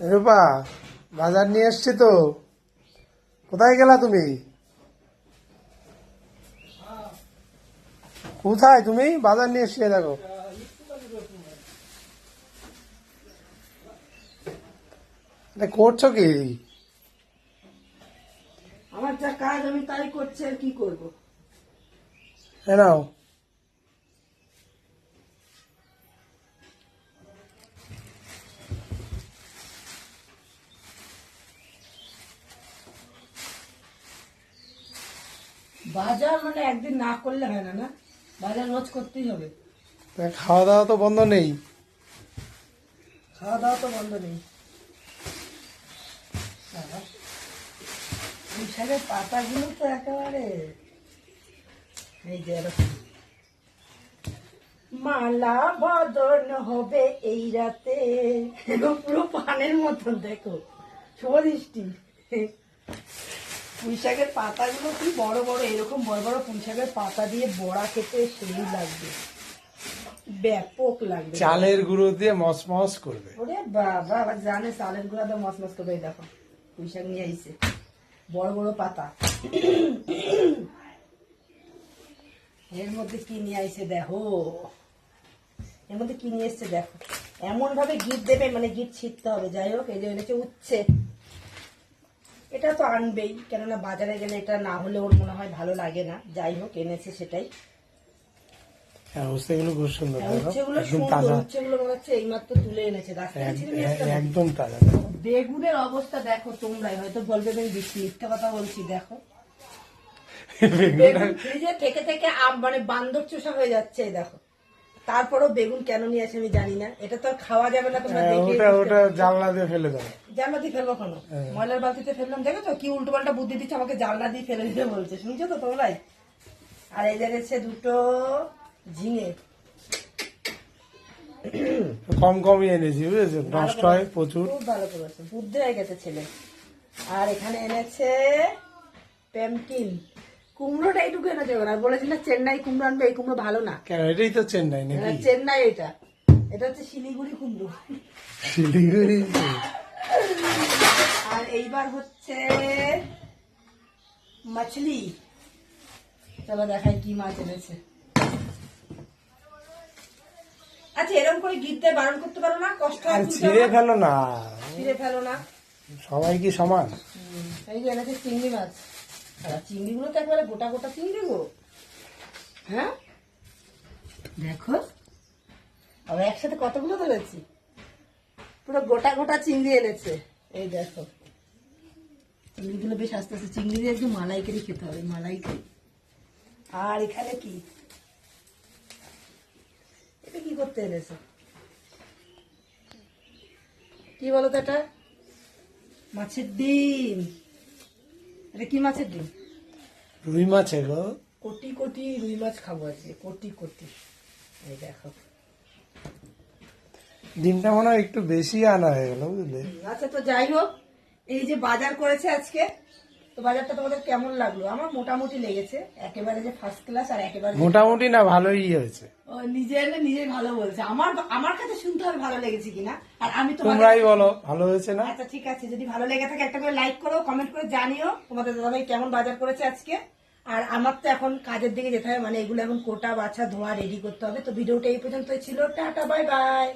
রূপা বাজার নিয়ে এসছি তো। কোথায় গেলা তুমি? কোথায় তুমি? বাজার নিয়ে এসছি দেখো। করছ কি? আমার যা কাজ আমি তাই করছি আর কি করব? এ বাজার মানে একদিন না করলে হয় না না? বাজার রোজ করতেই হবে। খাওয়া দাওয়া তো বন্ধ নেই। খাওয়া দাওয়া তো বন্ধ নেই। এই পাতাগুলো তো একেবারে এই যে। মালা বদন হবে এই রাতে। এরকম পুরো পানের মতন দেখো। সদৃষ্টি পুঁই শাকের পাতাগুলো কি বড় বড় এরকম বড় বড় পুঁই শাকের পাতা দিয়ে বড়া খেতে সেই লাগবে। ব্যাপক লাগবে। চালের গুঁড়ো দিয়ে মস মস করবে। ওরে বাবা জানে চালের গুঁড়া তো মস মস করে এই দেখো পুঁই শাক নিয়ে আইছে। বড় বড় পাতা। এর মধ্যে কি নিয়ে আইছে দেখো? এর মধ্যে কি নিয়ে এসছে দেখো? এমন ভাবে গিট দেবে মানে গিট ছিটতে হবে যাই হোক এই যে উচ্ছে। এটা তো আনবেই কেননা বাজারে গেলে এটা না হলে ওর মনে হয় ভালো লাগে না। যাই হোক এনেছে সেটাই। বেগুনের অবস্থা দেখো তোমরাই হয়তো বলবে আমি মিথ্যা কথা বলছি দেখো। থেকে থেকে মানে বান্দর চোষা হয়ে যাচ্ছে দেখো। তারপরেও বেগুন কেন নিয়ে আসে আমি জানি না। এটা তো আর খাওয়া যাবে না তোমরা হ্যাঁ, ওটা ওটা জানলা দিয়ে ফেলে দাও জানলা দিয়ে ফেলব কেন? হ্যাঁ। ময়লার বালতিতে ফেললাম দেখো তো কি উল্টো পাল্টা বুদ্ধি দিচ্ছে আমাকে জানলা দিয়ে ফেলে দিতে বলছে। শুনছো তো তোমরাই? আর এই জায়গায় দুটো ঝিঙে। কম কমই এনেছি বুঝেছ? নষ্ট হয় প্রচুর। খুব ভালো করেছে বুদ্ধি হয়ে গেছে ছেলে। আর এখানে এনেছে প্যামকিন কুমড়োটা এইটুকু এনেছে ওরা আর বলেছিল না চেন্নাই কুমড়ো আনবে এই কুমড়ো ভালো না। কেন? এটাই তো চেন্নাই নাকি? হ্যাঁ, চেন্নাই এটা। এটা হচ্ছে শিলিগুড়ি কুমড়ো। শিলিগুড়ি? আর এইবার হচ্ছে মাছলি। চলো দেখাই কি মাছ এনেছে। আচ্ছা এরকম করে দিয়ে বারণ করতে পারো না? কষ্ট আর ছিঁড়ে ফেলো না। ছিঁড়ে ফেলো না? সবাই কি সমান? এই যে এনেছে চিংড়ি মাছ। আর চিংড়িগুলো তো একবারে গোটা গোটা চিংড়ি গো। হ্যাঁ? দেখো। আবার একসাথে কতগুলো ধরেছি? পুরো গোটা গোটা চিংড়ি এনেছে। এই দেখো। চিংড়িগুলো বেশ আস্তে আস্তে, চিংড়ি দিয়ে একটু মালাইকারি খেতে হবে, মালাইকারি। আর এখানে কি? এটা কি করতে এনেছে? কি বলো তো এটা? মাছের ডিম। এটা কি মাছের ডিম? রুই মাছে গো। কোটি কোটি রুই মাছ খাব আজকে কোটি কোটি। এই দেখো। ডিমটা মনে হয় একটু বেশি আনা হয়ে গেল বুঝলে? আচ্ছা তো যাই হোক এই যে বাজার করেছে আজকে তো বাজারটা তোমাদের কেমন লাগল? আমার মোটামুটি লেগেছে। একেবারে যে ফার্স্ট ক্লাস আর একেবারে মোটামুটি না ভালোই হয়েছে। ও নিজের নিজে ভালো বলছে। আমার আমার কাছে শুনতে হবে ভালো লেগেছে কিনা। আর আমি তোমাদের তোমরাই বলো ভালো হয়েছে না? আচ্ছা ঠিক আছে। যদি ভালো লেগে থাকে একটা করে লাইক করো কমেন্ট করে জানিও তোমাদের দাদাভাই কেমন বাজার করেছে আজকে। আর আমার তো এখন কাজের দিকে যেতে হবে মানে এগুলো এখন কোটা বাছা ধোয়া রেডি করতে হবে। তো ভিডিওটা এই পর্যন্তই ছিল। Tata bye bye